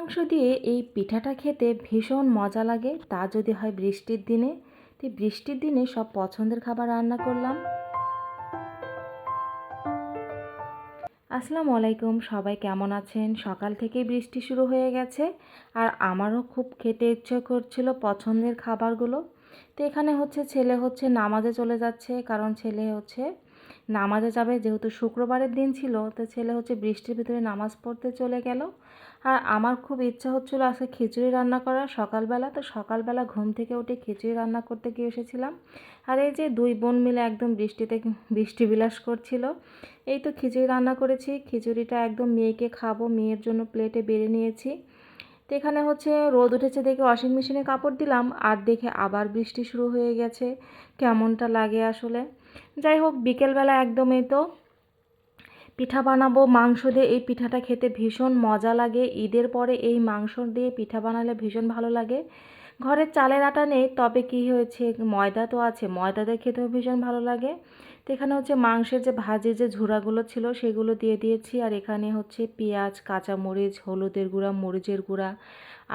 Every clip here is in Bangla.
মাংস দিয়ে এই পিঠাটা খেতে ভীষণ মজা লাগে। তা যদি হয় বৃষ্টির দিনে। তো বৃষ্টির দিনে সব পছন্দের খাবার রান্না করলাম। আসসালামু আলাইকুম, সবাই কেমন আছেন? সকাল থেকেই বৃষ্টি শুরু হয়ে গেছে। আর আমারও খুব খেতে ইচ্ছে করছিল পছন্দের খাবারগুলো। তো এখানে হচ্ছে ছেলে হচ্ছে নামাজে চলে যাচ্ছে। কারণ ছেলে হচ্ছে নামাজে যাবে, যেহেতু শুক্রবারের দিন ছিল, তো ছেলে হচ্ছে বৃষ্টির ভিতরে নামাজ পড়তে চলে গেল। আর আমার খুব ইচ্ছা হচ্ছিল আজকে খিচুড়ি রান্না করার। সকালবেলা, তো সকালবেলা ঘুম থেকে উঠে খিচুড়ি রান্না করতে গিয়ে এসেছিলাম। আর এই যে দুই বোন মিলে একদম বৃষ্টিতে বৃষ্টি বিলাস করছিল, এই তো খিচুড়ি রান্না করেছি। খিচুড়িটা একদম মেয়েকে খাব, মেয়ের জন্য প্লেটে বেড়ে নিয়েছি। তো এখানে হচ্ছে রোদ উঠেছে দেখে ওয়াশিং মেশিনে কাপড় দিলাম, আর দেখে আবার বৃষ্টি শুরু হয়ে গেছে। কেমনটা লাগে আসলে? যাই হোক, বিকেলবেলা একদমই তো পিঠা বানাবো। মাংস দিয়ে এই পিঠাটা খেতে ভীষণ মজা লাগে। ঈদের পরে এই মাংস দিয়ে পিঠা বানালে ভীষণ ভালো লাগে। ঘরের চালের আটা নেই, তবে কি হয়েছে? ময়দা তো আছে। ময়দা দিয়ে খেতেও ভীষণ ভালো লাগে। এখানে হচ্ছে মাংসের যে ভাজি যে ঝুড়াগুলো ছিল সেগুলো দিয়ে দিয়েছি। আর এখানে হচ্ছে পেঁয়াজ, কাঁচামরিচ, হলুদের গুঁড়া, মরিচের গুঁড়া,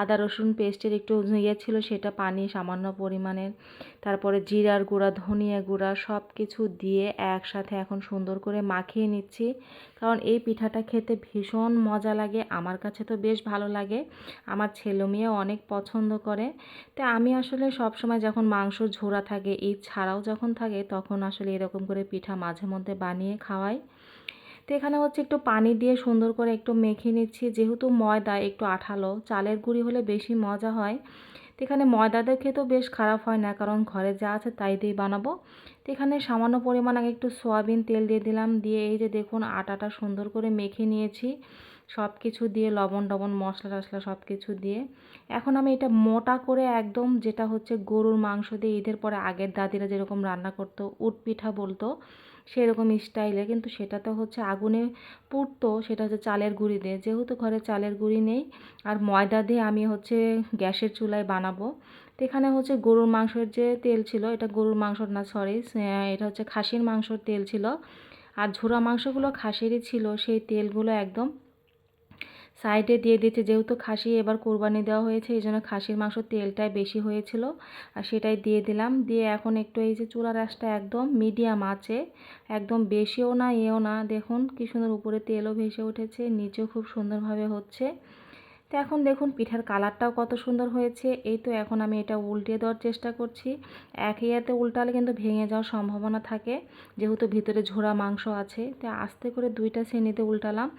আদা, রসুন পেস্টের একটু ইয়ে ছিল সেটা পানি সামান্য পরিমাণের। তারপরে জিরার গুঁড়া, ধনিয়া গুঁড়া সব কিছু দিয়ে একসাথে এখন সুন্দর করে মাখিয়ে নিচ্ছি। কারণ এই পিঠাটা খেতে ভীষণ মজা লাগে, আমার কাছে তো বেশ ভালো লাগে। আমার ছেলে মেয়েও অনেক পছন্দ করে। তো আমি আসলে সব সময় যখন মাংস ঝোড়া থাকে, ঈদ ছাড়াও যখন থাকে, তখন আসলে এরকম করে পিঠা মাঝে মধ্যে বানিয়ে খাওয়াই। তো এখানে হচ্ছে একটু পানি দিয়ে সুন্দর করে একটু মেখে নিচ্ছি। যেহেতু ময়দা একটু আঠালো, চালের গুঁড়ি হলে বেশি মজা হয়। তো এখানে ময়দা দিয়ে খেতেও বেশ খারাপ হয় না, কারণ ঘরে যা আছে তাই দিয়ে বানাবো। তো এখানে সামান্য পরিমাণ আগে একটু সয়াবিন তেল দিয়ে দিলাম। দিয়ে এই যে দেখুন আটাটা সুন্দর করে মেখে নিয়েছি। সব কিছু দিয়ে, লবণ টবণ, মশলা টশলা সব কিছু দিয়ে। এখন আমি এটা মোটা করে একদম যেটা হচ্ছে গরুর মাংস দিয়ে, ঈদের পরে আগের দাদিরা যেরকম রান্না করতো, উট পিঠা বলতো, সেরকম স্টাইলে। কিন্তু সেটা তো হচ্ছে আগুনে পুড়তো, সেটা হচ্ছে চালের গুঁড়ি দিয়ে। যেহেতু ঘরে চালের গুঁড়ি নেই, আর ময়দা দিয়ে আমি হচ্ছে গ্যাসের চুলায় বানাবো। তো এখানে হচ্ছে গরুর মাংসের যে তেল ছিল, এটা গরুর মাংস না সরি এটা হচ্ছে খাসির মাংসর তেল ছিল। আর ঝোড়া মাংসগুলো খাসিরই ছিল, সেই তেলগুলো একদম সাইডে দিয়ে দিয়েছে, যেহেতু খাসি এবার কোরবানি দেওয়া হয়েছে, এই জন্য খাসির মাংস তেলটাই বেশি হয়েছিল। আর সেটাই দিয়ে দিলাম। দিয়ে এখন একটু এই যে চুলা রাসটা একদম মিডিয়াম আছে, একদম বেশিও না, এও না। দেখুন কি সুন্দর উপরে তেলও ভেসে উঠেছে, নিচেও খুব সুন্দরভাবে হচ্ছে। তো এখন দেখুন পিঠার কালারটাও কত সুন্দর হয়েছে। এই তো এখন আমি এটা উল্টে দেওয়ার চেষ্টা করছি। এক ইয়াতে উল্টালে কিন্তু ভেঙে যাওয়ার সম্ভাবনা থাকে, যেহেতু ভিতরে ঝোড়া মাংস আছে। তো আস্তে করে দুইটা শ্রেণীতে উল্টালাম।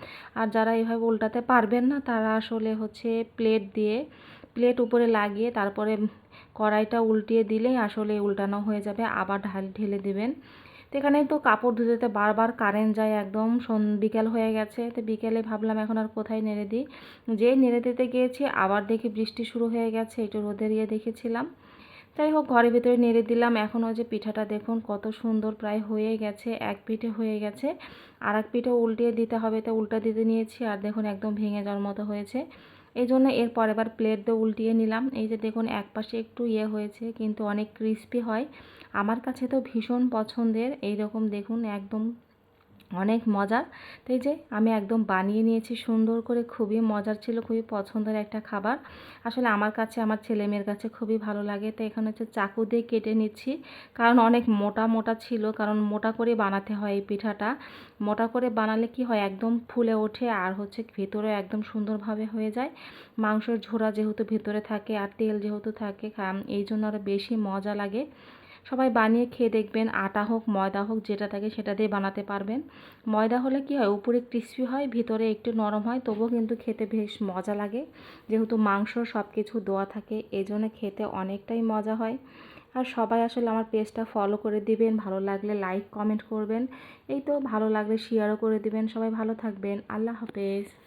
আর যারা এইভাবে উল্টাতে পারবেন না, তারা আসলে হচ্ছে প্লেট দিয়ে, প্লেট উপরে লাগিয়ে তারপরে কড়াইটা উল্টিয়ে দিলেই আসলে উল্টানো হয়ে যাবে। আবার ঢাল ঢেলে দেবেন। তো এখানে তো কাপড় ধুতে বারবার কারেন্ট যায় একদম বিকেল হয়ে গেছে, তো বিকেলে ভাবলাম এখন আর কোথায় নেড়ে দিই। যে নেড়ে দিতে গিয়েছি, আবার দেখি বৃষ্টি শুরু হয়ে গেছে, একটু রোদের ইয়ে দেখেছিলাম। যাই হোক, ঘরের ভিতরে নেড়ে দিলাম। এখনও যে পিঠাটা দেখুন, কত সুন্দর প্রায় হয়ে গেছে, এক পিঠে হয়ে গেছে। আর এক পিঠে উল্টিয়ে দিতে হবে, তো উল্টা দিতে নিয়েছি, আর দেখুন একদম ভেঙে যাওয়ার মতো হয়েছে। এই জন্য এরপর এবার প্লেট দিয়ে উল্টিয়ে নিলাম। এই যে দেখুন এক পাশে একটু ইয়ে হয়েছে, কিন্তু অনেক ক্রিস্পি হয়। আমার কাছে তো ভীষণ পছন্দের। এই রকম দেখুন, একদম অনেক মজার। তো এই যে আমি একদম বানিয়ে নিয়েছি সুন্দর করে, খুবই মজার ছিল, খুবই পছন্দের একটা খাবার। আসলে আমার কাছে, আমার ছেলে মেয়ের কাছে খুবই ভালো লাগে। তো এখানে হচ্ছে চাকু দিয়ে কেটে নিচ্ছি। কারণ অনেক মোটা মোটা ছিল, কারণ মোটা করে বানাতে হয় এই পিঠাটা। মোটা করে বানালে কি হয়, একদম ফুলে ওঠে আর হচ্ছে ভেতরে একদম সুন্দরভাবে হয়ে যায়। মাংসের ঝোড়া যেহেতু ভেতরে থাকে আর তেল যেহেতু থাকে এই জন্য আরও বেশি মজা লাগে। সবাই বানিয়ে খেয়ে দেখবেন, আটা হোক, ময়দা হোক, যেটা থাকে সেটা দিয়ে বানাতে পারবেন। ময়দা হলে কি হয়? উপরে ক্রিসপি হয়, ভিতরে একটু নরম হয়, তবুও কিন্তু খেতে বেশ মজা লাগে। যেহেতু মাংস সব কিছু দেওয়া থাকে এই জন্য খেতে অনেকটাই মজা হয়। আর সবাই আসলে আমার পেজটা ফলো করে দিবেন, ভালো লাগলে লাইক কমেন্ট করবেন। এই তো ভালো লাগলে শেয়ারও করে দিবেন। সবাই ভালো থাকবেন। আল্লাহ হাফেজ।